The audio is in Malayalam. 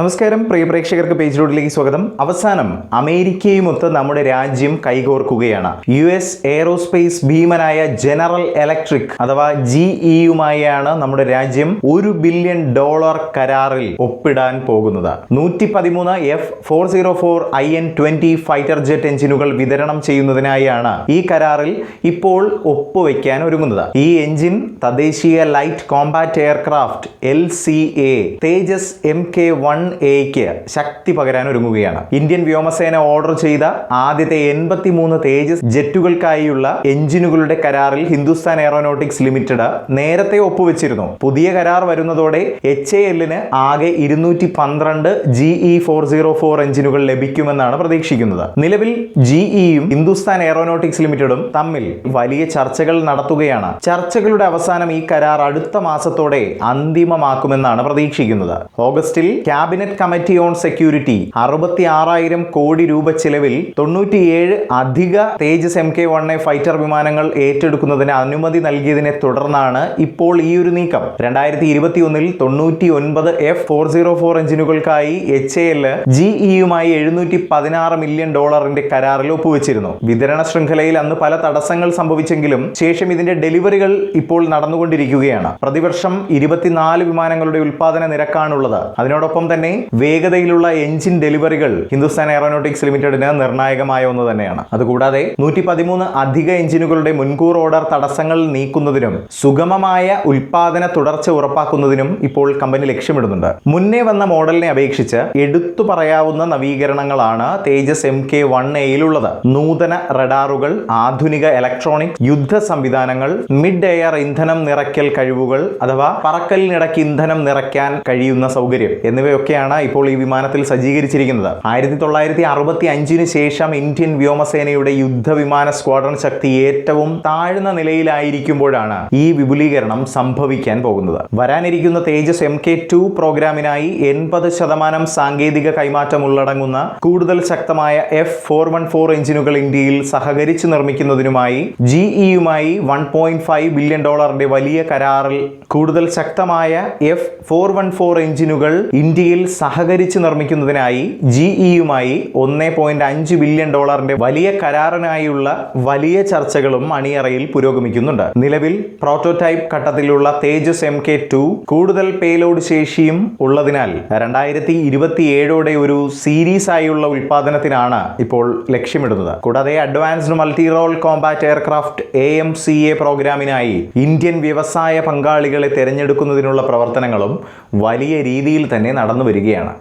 നമസ്കാരം. പ്രിയ പ്രേക്ഷകർക്ക് പേജ് റോഡിലേക്ക് സ്വാഗതം. അവസാനം അമേരിക്കയുമൊത്ത് നമ്മുടെ രാജ്യം കൈകോർക്കുകയാണ്. യു എസ് എയറോസ്പേസ് ഭീമനായ ജനറൽ ഇലക്ട്രിക് അഥവാ ജി ഇയുമായാണ് നമ്മുടെ രാജ്യം ഒരു ബില്യൺ ഡോളർ കരാറിൽ ഒപ്പിടാൻ പോകുന്നത്. നൂറ്റി പതിമൂന്ന് F four zero four I N twenty fighter jet എഞ്ചിനുകൾ വിതരണം ചെയ്യുന്നതിനായാണ് ഈ കരാറിൽ ഇപ്പോൾ ഒപ്പുവെക്കാൻ ഒരുങ്ങുന്നത്. ഈ എഞ്ചിൻ തദ്ദേശീയ light combat aircraft L C A Tejas M K one എക്ക് ശക്തി പകരാൻ ഒരുങ്ങുകയാണ്. ഇന്ത്യൻ വ്യോമസേന ഓർഡർ ചെയ്ത ആദ്യത്തെ എൺപത്തിമൂന്ന് തേജസ് ജെറ്റുകൾക്കായുള്ള എഞ്ചിനുകളുടെ കരാറിൽ ഹിന്ദുസ്ഥാൻ എയറോനോട്ടിക്സ് ലിമിറ്റഡ് നേരത്തെ ഒപ്പുവെച്ചിരുന്നു. പുതിയ കരാർ വരുന്നതോടെ എച്ച് എ എല്ലിന് ആകെ ഇരുന്നൂറ്റി പന്ത്രണ്ട് G E four zero four എഞ്ചിനുകൾ ലഭിക്കുമെന്നാണ് പ്രതീക്ഷിക്കുന്നത്. നിലവിൽ ജിഇയും ഹിന്ദുസ്ഥാൻ എയറോനോട്ടിക്സ് ലിമിറ്റഡും തമ്മിൽ വലിയ ചർച്ചകൾ നടത്തുകയാണ്. ചർച്ചകളുടെ അവസാനം ഈ കരാർ അടുത്ത മാസത്തോടെ അന്തിമമാക്കുമെന്നാണ് പ്രതീക്ഷിക്കുന്നത്. ഓഗസ്റ്റിൽ ക്യാബിനറ്റ് കമ്മിറ്റി ഓൺ സെക്യൂരിറ്റി അറുപത്തി ആറായിരം കോടി രൂപ ചിലവിൽ തൊണ്ണൂറ്റിയേഴ് അധിക Tejas M K one A fighter വിമാനങ്ങൾ ഏറ്റെടുക്കുന്നതിന് അനുമതി നൽകിയതിനെ തുടർന്നാണ് ഇപ്പോൾ ഈ ഒരു നീക്കം. രണ്ടായിരത്തി ഇരുപത്തി ഒന്നിൽ തൊണ്ണൂറ്റി ഒൻപത് എഫ് ഫോർ സീറോ ഫോർ എഞ്ചിനുകൾക്കായി എച്ച് എൽ ജി ഇയുമായി എഴുന്നൂറ്റി പതിനാറ് മില്യൺ ഡോളറിന്റെ കരാറിൽ ഒപ്പുവെച്ചിരുന്നു. വിതരണ ശൃംഖലയിൽ അന്ന് പല തടസ്സങ്ങൾ സംഭവിച്ചെങ്കിലും ശേഷം ഇതിന്റെ ഡെലിവറികൾ ഇപ്പോൾ നടന്നുകൊണ്ടിരിക്കുകയാണ്. പ്രതിവർഷം ഇരുപത്തിനാല് വിമാനങ്ങളുടെ ഉൽപാദന നിരക്കാണുള്ളത്. അതിനോടൊപ്പം തന്നെ വേഗതയിലുള്ള എഞ്ചിൻ ഡെലിവറികൾ ഹിന്ദുസ്ഥാൻ എയറോനോട്ടിക്സ് ലിമിറ്റഡിന് നിർണായകമായ ഒന്ന് തന്നെയാണ്. അതുകൂടാതെ നൂറ്റി പതിമൂന്ന് അധിക എഞ്ചിനുകളുടെ മുൻകൂർ ഓർഡർ തടസ്സങ്ങൾ നീക്കുന്നതിനും സുഗമമായ ഉൽപാദന തുടർച്ച ഉറപ്പാക്കുന്നതിനും ഇപ്പോൾ കമ്പനി ലക്ഷ്യമിടുന്നുണ്ട്. മുന്നേ വന്ന മോഡലിനെ അപേക്ഷിച്ച് എടുത്തു പറയാവുന്ന നവീകരണങ്ങളാണ് തേജസ് എം കെ വൺ എയിലുള്ളത് നൂതന റഡാറുകൾ ആധുനിക ഇലക്ട്രോണിക് യുദ്ധ സംവിധാനങ്ങൾ മിഡ് എയർ ഇന്ധനം നിറയ്ക്കൽ കഴിവുകൾ അഥവാ പറക്കലിനിടയ്ക്ക് ഇന്ധനം നിറയ്ക്കാൻ കഴിയുന്ന സൗകര്യം എന്നിവയൊക്കെയാണ് ഇപ്പോൾ ഈ വിമാനത്തിൽ സജ്ജീകരിച്ചിരിക്കുന്നത്. ആയിരത്തി തൊള്ളായിരത്തി അറുപത്തി അഞ്ചിന് ശേഷം ഇന്ത്യൻ വ്യോമസേനയുടെ യുദ്ധവിമാന സ്ക്വാഡ്രൺ ശക്തി ഏറ്റവും താഴ്ന്ന നിലയിലായിരിക്കുമ്പോഴാണ് ഈ വിപുലീകരണം സംഭവിക്കാൻ പോകുന്നത്. വരാനിരിക്കുന്ന തേജസ് എം കെ ടു പ്രോഗ്രാമിനായി എൺപത് ശതമാനം സാങ്കേതിക കൈമാറ്റം ഉള്ളടങ്ങുന്ന കൂടുതൽ ശക്തമായ എഫ് ഫോർ വൺ ഫോർ എഞ്ചിനുകൾ ഇന്ത്യയിൽ സഹകരിച്ച് നിർമ്മിക്കുന്നതിനുമായി ജിഇയുമായി വൺ പോയിന്റ് ഫൈവ് ബില്യൺ ഡോളറിന്റെ വലിയ കരാറിൽ കൂടുതൽ ശക്തമായ എഫ് ഫോർ വൺ ഫോർ എഞ്ചിനുകൾ ഇന്ത്യയിൽ സഹകരിച്ച് നിർമ്മിക്കുന്നതിനായി ജി ഇയുമായി ഒന്ന് പോയിന്റ് അഞ്ച് ബില്യൺ ഡോളറിന്റെ വലിയ കരാറിനായുള്ള വലിയ ചർച്ചകളും അണിയറയിൽ പുരോഗമിക്കുന്നുണ്ട്. നിലവിൽ പ്രോട്ടോടൈപ്പ് ഘട്ടത്തിലുള്ള തേജസ് എം കെ ടു കൂടുതൽ പേലോഡ് ശേഷിയും ഉള്ളതിനാൽ രണ്ടായിരത്തി ഇരുപത്തിയേഴോടെ ഒരു സീരീസ് ആയുള്ള ഉൽപാദനത്തിനാണ് ഇപ്പോൾ ലക്ഷ്യമിടുന്നത്. കൂടാതെ advanced multi role combat aircraft A M C A പ്രോഗ്രാമിനായി ഇന്ത്യൻ വ്യവസായ പങ്കാളികളെ തിരഞ്ഞെടുക്കുന്നതിനുള്ള പ്രവർത്തനങ്ങളും വലിയ രീതിയിൽ തന്നെ നടന്നു വരികയാണ്.